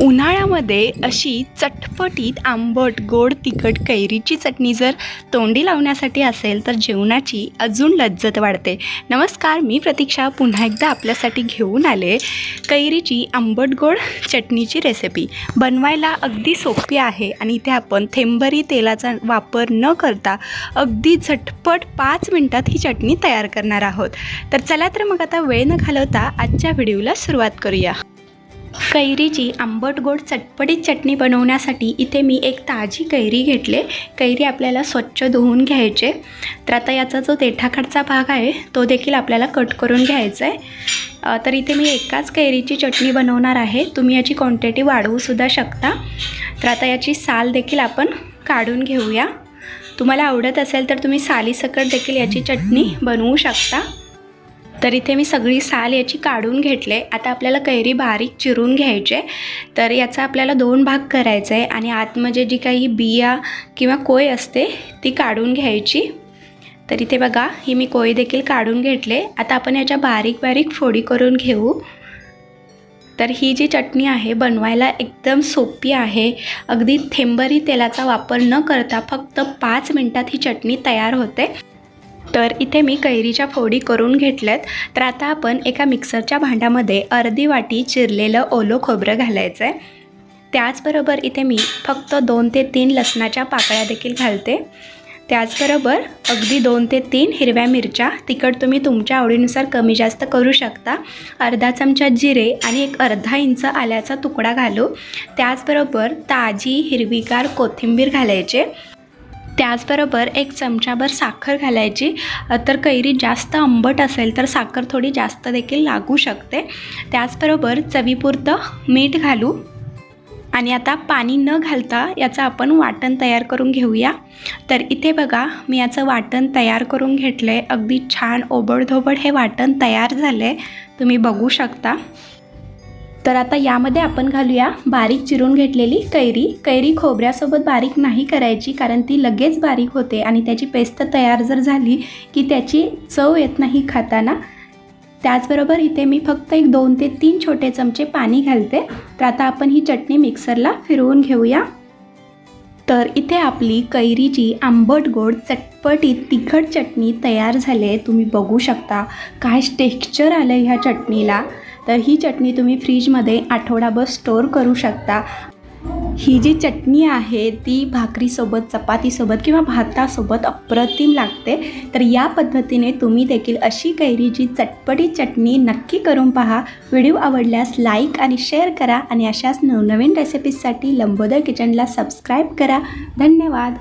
उन्हाळ्यामध्ये अशी चटपटीत आंबट गोड तिखट कैरीची चटणी जर तोंडी लावण्यासाठी असेल तर जेवणाची अजून लज्जत वाढते. नमस्कार मी प्रतीक्षा. पुन्हा एकदा आपल्यासाठी घेऊन आले कैरीची आंबट गोड चटणीची रेसिपी बनवायला अगदी सोपी आहे आणि इथे आपण थेंबरी तेलाचा वापर न करता अगदी झटपट पाच मिनटात ही चटणी तयार करणार आहोत. तर चला तर मग आता वेळ न घालवता आजच्या व्हिडिओला सुरुवात करूया. कैरीची आंबट गोड चटपटीत चटणी बनवण्यासाठी इथे मी एक ताजी कैरी घेतले. कैरी आपल्याला स्वच्छ धुवून घ्यायचे. तर आता याचा जो देठाखाटचा भाग आहे तो देखील आपल्याला कट करून घ्यायचा आहे. तर इथे मी एकाच कैरीची चटणी बनवणार आहे. तुम्ही याची क्वांटिटी वाढवूसुद्धा शकता. तर आता याची साल देखील आपण काढून घेऊया. तुम्हाला आवडत असेल तर तुम्ही सालीसकट देखील याची चटणी बनवू शकता. तर इथे मी सगळी साल याची काढून घेतले. आता आपल्याला कैरी बारीक चिरून घ्यायचे. तर याचा आपल्याला दोन भाग करायचा आहे आणि आतमध्ये जी काही बिया किंवा कोय असते ती काढून घ्यायची. तर इथे बघा ही मी कोय देखील काढून घेतले. आता आपण याच्या बारीक बारीक फोडी करून घेऊ. तर ही जी चटणी आहे बनवायला एकदम सोपी आहे. अगदी थेंबरी तेलाचा वापर न करता फक्त पाच मिनटात ही चटणी तयार होते. तर इथे मी कैरीच्या फोडी करून घेतल्यात. तर आता आपण एका मिक्सरच्या भांड्यामध्ये अर्धी वाटी चिरलेलं ओलं खोबरं घालायचं आहे त्याचबरोबर इथे मी फक्त दोन ते तीन लसणाच्या पाकळ्या देखील घालते. त्याचबरोबर अगदी दोन ते तीन हिरव्या मिरच्या तिखट तुम्ही तुमच्या आवडीनुसार कमी जास्त करू शकता. अर्धा चमचा जिरे आणि एक अर्धा इंच आल्याचा तुकडा घालू. त्याचबरोबर ताजी हिरवीगार कोथिंबीर घालायचे. त्याचबरोबर एक चमचाभर साखर घालायची. तर कैरी जास्त आंबट असेल तर साखर थोडी जास्त देखील लागू शकते. त्याचबरोबर चवीपुरतं मीठ घालू. आणि आता पाणी न घालता याचं आपण वाटण तयार करून घेऊया. तर इथे बघा मी याचं वाटण तयार करून घेतलं आहे अगदी छान ओबडधोबड हे वाटण तयार झालं आहे तुम्ही बघू शकता. तर आता यामध्ये आपण घालूया बारीक चिरून घेतलेली कैरी. कैरी खोबऱ्यासोबत बारीक नाही करायची कारण ती लगेच बारीक होते आणि त्याची पेस्ट तयार जर झाली की त्याची चव येत नाही खाताना. त्याचबरोबर इथे मी फक्त एक दोन ते तीन छोटे चमचे पाणी घालते. तर आता आपण ही चटणी मिक्सरला फिरवून घेऊया. तर इथे आपली कैरीची आंबट गोड चटपटीत तिखट चटणी तयार झाली आहे. तुम्ही बघू शकता काय टेक्स्चर आलं आहे ह्या चटणीला. तर ही चटणी तुम्ही फ्रीजमध्ये आठवडाभर स्टोअर करू शकता. ही जी चटणी आहे ती भाकरीसोबत चपातीसोबत किंवा भातासोबत अप्रतिम लागते. तर या पद्धतीने तुम्ही देखील अशी कैरीची चटपटी चटणी नक्की करून पहा. व्हिडिओ आवडल्यास लाईक आणि शेअर करा आणि अशाच नवनवीन रेसिपीजसाठी लंबोदर किचनला सबस्क्राईब करा. धन्यवाद.